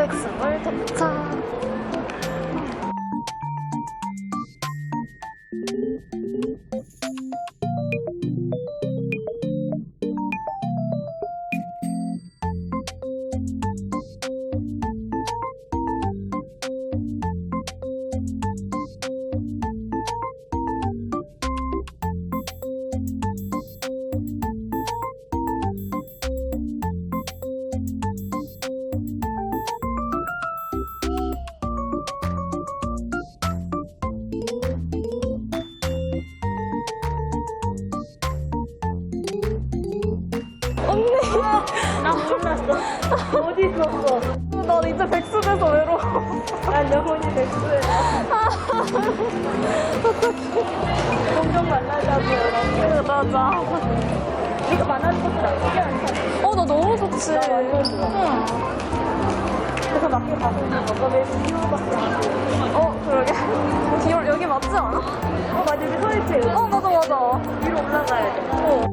스카필드 코엑스몰 도착. 나 몰랐어. 어디 있었어? 나 이제 백수 돼서 외로워. 난 영원히 백수야. 종종 만나자고 이렇게. 맞아. 이거 만나는 것도 나쁘지 않잖아. 어, 나 너무 좋지. 나 완전 좋아. 응. 그래서 밖에 가고 있는 거가 왜 비유밖에 안 돼? 어, 그러게. 기울, 여기 맞지 않아? 어, 맞아. 여기 서있지? 어, 맞아, 맞아. 위로 올라가야 돼. 어. 어,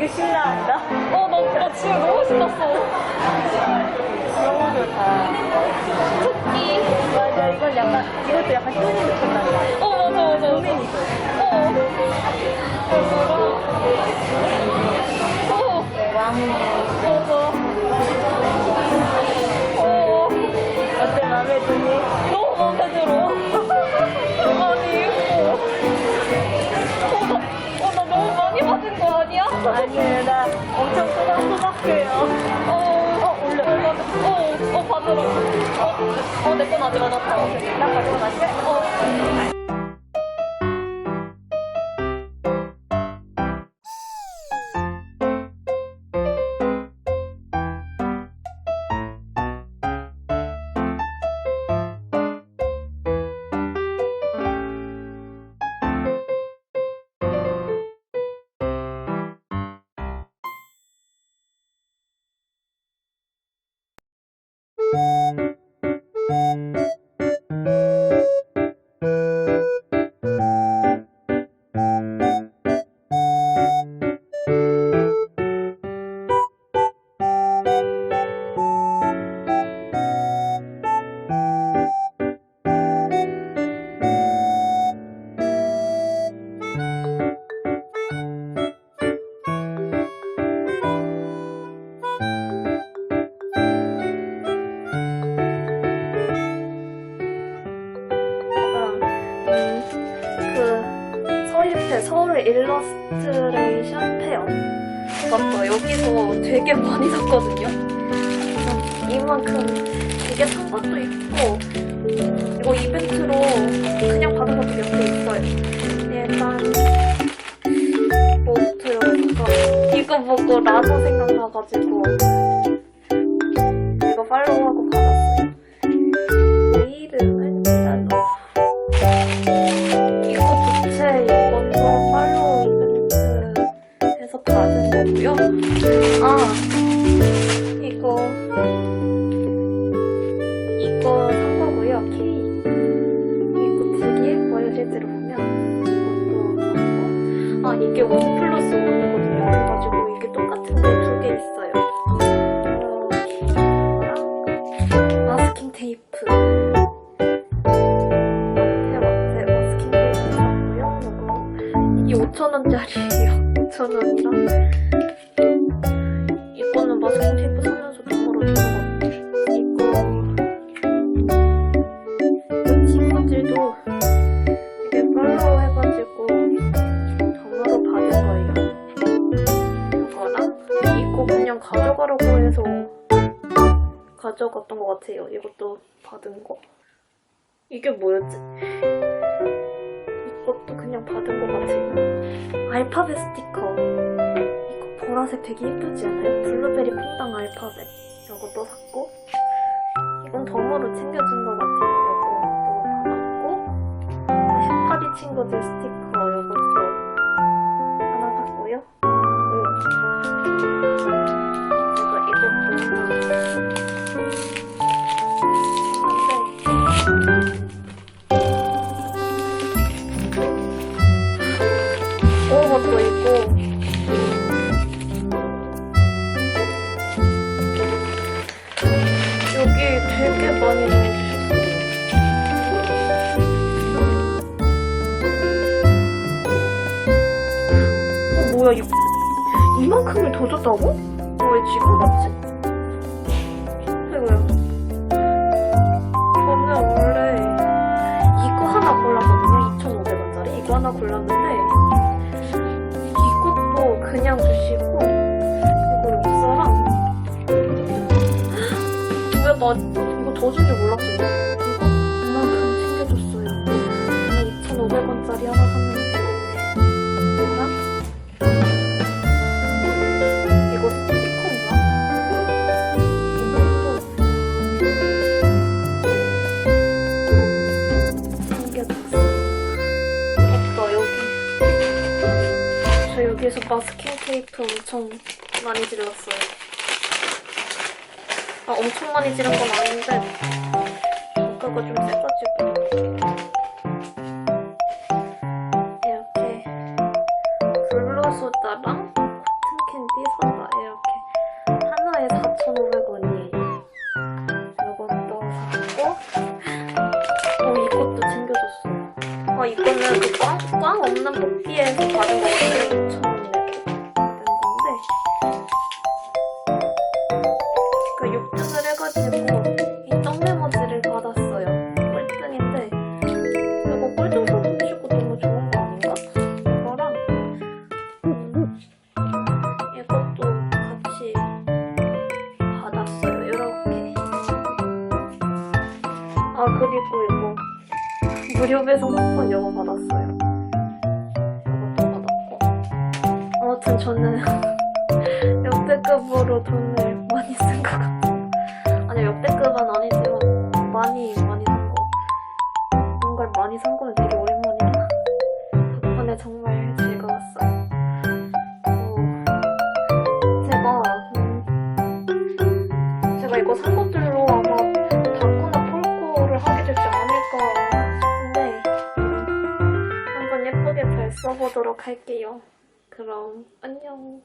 되게 신나한다? 어, 나, 나 지금 너무 신났어. 너무 좋다. 토끼. 맞아, 이건 약간, 이것도 약간 느낌 난다. 어, 맞아, 맞아. 효민이도. 어. 이거랑. 어. 왕. 맞아. 어. 어때, 마음에 드니? 너무 마음에 들어. 받은 거 아니야? 아니, 나 엄청 소박소박해요. 어, 어, 원래. 어, 어, 받으러. 어, 어, 내건 아직 안 왔다. 나 가지고 갈게. 어. 맞다 여기서 되게 많이 샀거든요. 이만큼 되게 산 것도 있고 이거 이벤트로 그냥 받은 것도 몇 개 있어요. 일단 뭐부터 열어볼까 이거 보고 라고 생각나가지고 거고요. 아 이거 이거 산 거고요. 케이크 이거 뒤에 월리즈를 보면 이것도 아 이게 원 가져갔던 것 같아요. 이것도 받은 거. 이게 뭐였지? 이것도 그냥 받은 것 같아요. 알파벳 스티커. 이거 보라색 되게 예쁘지 않아요? 블루베리 퐁당 알파벳. 이것도 샀고. 이건 덤으로 챙겨준 것 같아요. 이것도 받았고. 해파리 친구들 스티커. 뭐야, 이, 이만큼을 더 줬다고? 어, 왜 지금 같지? 아이고야. 저는 원래 이거 하나 골랐거든요. 2,500원짜리. 이거 하나 골랐는데, 이것도 그냥 주시고 이거 엽서랑 왜나 이거 더 준 줄 몰랐어요 이거 이만큼 챙겨줬어요 그냥 2,500원짜리 하나 샀는데 마스킹 테이프 엄청 많이 질렀어요. 아, 엄청 많이 지른 건 아닌데, 단가가 좀 세가지고. 이렇게, 블루소다랑 코튼 캔디 샀다. 이렇게. 하나에 4,500원이에요. 이것도 샀고, 어, 이것도 챙겨줬어요. 어, 이거는 그 꽝, 꽝 없는 뽑기에서 받은 거 같아요. 해가지고 이 떡메모지를 받았어요. 꼴등인데, 이거 사진 주고 너무 좋은 거 아닌가? 이거랑, 음, 이것도 같이 받았어요. 이렇게. 아, 그리고 이거. 무료 배송 쿠폰 이거 받았어요. 이것도 받았고. 아무튼 저는 역대급으로 돈을 많이 쓴 것 같아요. 진짜 역대급은 아니지만 많이 많이 산 거. 뭔가를 많이 산 건 되게 오랜만이라 덕분에 정말 즐거웠어요. 어, 제가 음, 제가 이거 산 것들로 아마 작거나 폴코를 하게 되지 않을까 싶은데 한번 예쁘게 잘 써보도록 할게요. 그럼 안녕.